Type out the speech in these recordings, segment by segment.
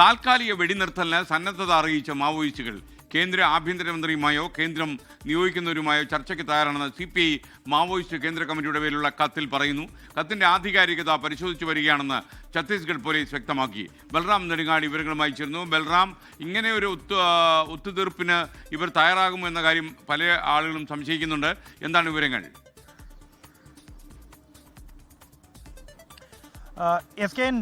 താൽക്കാലിക വെടിനിർത്തലിന് സന്നദ്ധത അറിയിച്ച മാവോയിസ്റ്റുകൾ കേന്ദ്ര ആഭ്യന്തരമന്ത്രിയുമായോ കേന്ദ്രം നിയോഗിക്കുന്നവരുമായോ ചർച്ചയ്ക്ക് തയ്യാറാണെന്ന് സി പി ഐ മാവോയിസ്റ്റ് കേന്ദ്ര കമ്മിറ്റിയുടെ പേരിലുള്ള കത്തിൽ പറയുന്നു. കത്തിന്റെ ആധികാരികത പരിശോധിച്ചു വരികയാണെന്ന് ഛത്തീസ്ഗഡ് പോലീസ് വ്യക്തമാക്കി. ബൽറാം നെടുങ്ങാടി വിവരങ്ങളുമായി ചേർന്നു ബൽറാം ഇങ്ങനെ ഒരു ഒത്തു ഒത്തുതീർപ്പിന് ഇവർ തയ്യാറാകുമോ എന്ന കാര്യം പല ആളുകളും സംശയിക്കുന്നുണ്ട്. എന്താണ് വിവരങ്ങൾ? എസ് കെ എൻ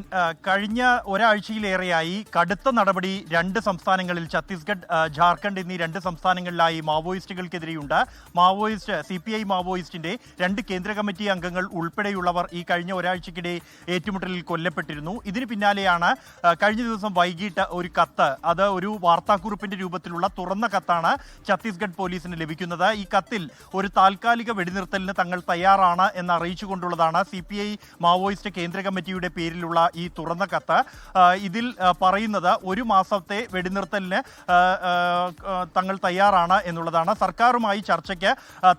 കഴിഞ്ഞ ഒരാഴ്ചയിലേറെയായി കടുത്ത നടപടി രണ്ട് സംസ്ഥാനങ്ങളിൽ ഛത്തീസ്ഗഡ് ജാർഖണ്ഡ് എന്നീ രണ്ട് സംസ്ഥാനങ്ങളിലായി മാവോയിസ്റ്റുകൾക്കെതിരെയുണ്ട്. മാവോയിസ്റ്റ് സി പി ഐ മാവോയിസ്റ്റിന്റെ രണ്ട് കേന്ദ്ര കമ്മിറ്റി അംഗങ്ങൾ ഉൾപ്പെടെയുള്ളവർ ഈ കഴിഞ്ഞ ഒരാഴ്ചക്കിടെ ഏറ്റുമുട്ടലിൽ കൊല്ലപ്പെട്ടിരുന്നു. ഇതിന് പിന്നാലെയാണ് കഴിഞ്ഞ ദിവസം വൈകിട്ട് ഒരു കത്ത് അത് ഒരു വാർത്താക്കുറിപ്പിന്റെ രൂപത്തിലുള്ള തുറന്ന കത്താണ് ഛത്തീസ്ഗഡ് പോലീസിന് ലഭിക്കുന്നത്. ഈ കത്തിൽ ഒരു താൽക്കാലിക വെടിനിർത്തലിന് തങ്ങൾ തയ്യാറാണ് എന്ന് അറിയിച്ചുകൊണ്ടുള്ളതാണ് സി പി ഐ മാവോയിസ്റ്റ് കേന്ദ്ര കമ്മിറ്റിയുടെ പേരിലുള്ള ഈ തുറന്ന കത്ത് ഇതിൽ പറയുന്നത് ഒരു മാസത്തെ വെടിനിർത്തലിന് തങ്ങൾ തയ്യാറാണ് എന്നുള്ളതാണ്. സർക്കാരുമായി ചർച്ചയ്ക്ക്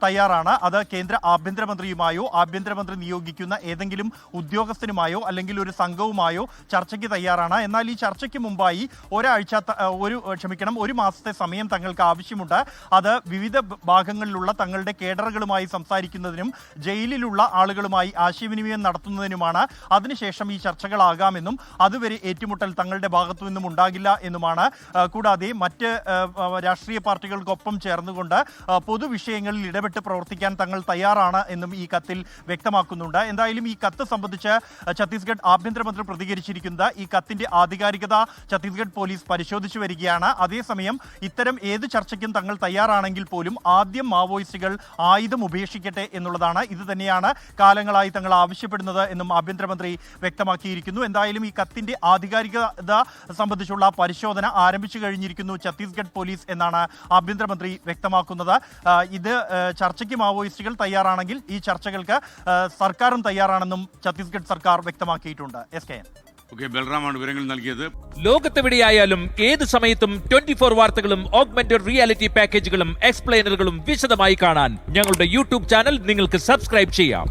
തയ്യാറാണ്. അത് കേന്ദ്ര ആഭ്യന്തരമന്ത്രിയുമായോ ആഭ്യന്തരമന്ത്രി നിയോഗിക്കുന്ന ഏതെങ്കിലും ഉദ്യോഗസ്ഥനുമായോ അല്ലെങ്കിൽ ഒരു സംഘവുമായോ ചർച്ചയ്ക്ക് തയ്യാറാണ്. എന്നാൽ ഈ ചർച്ചയ്ക്ക് മുമ്പായി ഒരാഴ്ച ഒരു ക്ഷമിക്കണം ഒരു മാസത്തെ സമയം തങ്ങൾക്ക് ആവശ്യമുണ്ട്. അത് വിവിധ ഭാഗങ്ങളിലുള്ള തങ്ങളുടെ കേഡറുകളുമായി സംസാരിക്കുന്നതിനും ജയിലിലുള്ള ആളുകളുമായി ആശയവിനിമയം നടത്തുന്നതിനുമാണ്. അതിനുശേഷം ഈ ചർച്ചകളാകാമെന്നും അതുവരെ ഏറ്റുമുട്ടൽ തങ്ങളുടെ ഭാഗത്തു നിന്നും ഉണ്ടാകില്ല എന്നുമാണ് കൂടാതെ മറ്റ് രാഷ്ട്രീയ പാർട്ടികൾക്കൊപ്പം ചേർന്നുകൊണ്ട് പൊതുവിഷയങ്ങളിൽ ഇടപെട്ട് പ്രവർത്തിക്കാൻ തങ്ങൾ തയ്യാറാണ് എന്നും ഈ കത്തിൽ വ്യക്തമാക്കുന്നുണ്ട്. എന്തായാലും ഈ കത്ത് സംബന്ധിച്ച് ഛത്തീസ്ഗഡ് ആഭ്യന്തരമന്ത്രി പ്രതികരിച്ചിരിക്കുന്നത് ഈ കത്തിന്റെ ആധികാരികത ഛത്തീസ്ഗഡ് പോലീസ് പരിശോധിച്ചു വരികയാണ്. അതേസമയം ഇത്തരം ഏത് ചർച്ചയ്ക്കും തങ്ങൾ തയ്യാറാണെങ്കിൽ പോലും ആദ്യം മാവോയിസ്റ്റുകൾ ആയുധം ഉപേക്ഷിക്കട്ടെ എന്നുള്ളതാണ്. ഇത് തന്നെയാണ് കാലങ്ങളായി തങ്ങൾ ആവശ്യപ്പെടുന്നത് എന്നും ആഭ്യന്തരമന്ത്രി വ്യക്തമാക്കിയിരിക്കുന്നു. എന്തായാലും ഈ കത്തിന്റെ ആധികാരികത സംബന്ധിച്ചുള്ള പരിശോധന ആരംഭിച്ചു കഴിഞ്ഞിരിക്കുന്നു ഛത്തീസ്ഗഡ് പോലീസ് എന്നാണ് ആഭ്യന്തരമന്ത്രി വ്യക്തമാക്കുന്നത്. ഇത് ചർച്ചയ്ക്ക് മാവോയിസ്റ്റുകൾ തയ്യാറാണെങ്കിൽ ഈ ചർച്ചകൾക്ക് സർക്കാരും തയ്യാറാണെന്നും ഛത്തീസ്ഗഡ് സർക്കാർ വ്യക്തമാക്കിയിട്ടുണ്ട്. S K N. ഓക്കെ ബൽറാമാണ് വിവരങ്ങൾ നൽകിയത്. ലോകത്തെവിടെയായാലും ഏത് സമയത്തും ട്വന്റി ഫോർ വാർത്തകളും ഓഗ്മെന്റഡ് റിയാലിറ്റി പാക്കേജുകളും എക്സ്പ്ലെയിനറുകളും വിശദമായി കാണാൻ ഞങ്ങളുടെ യൂട്യൂബ് ചാനൽ നിങ്ങൾക്ക് സബ്സ്ക്രൈബ് ചെയ്യാം.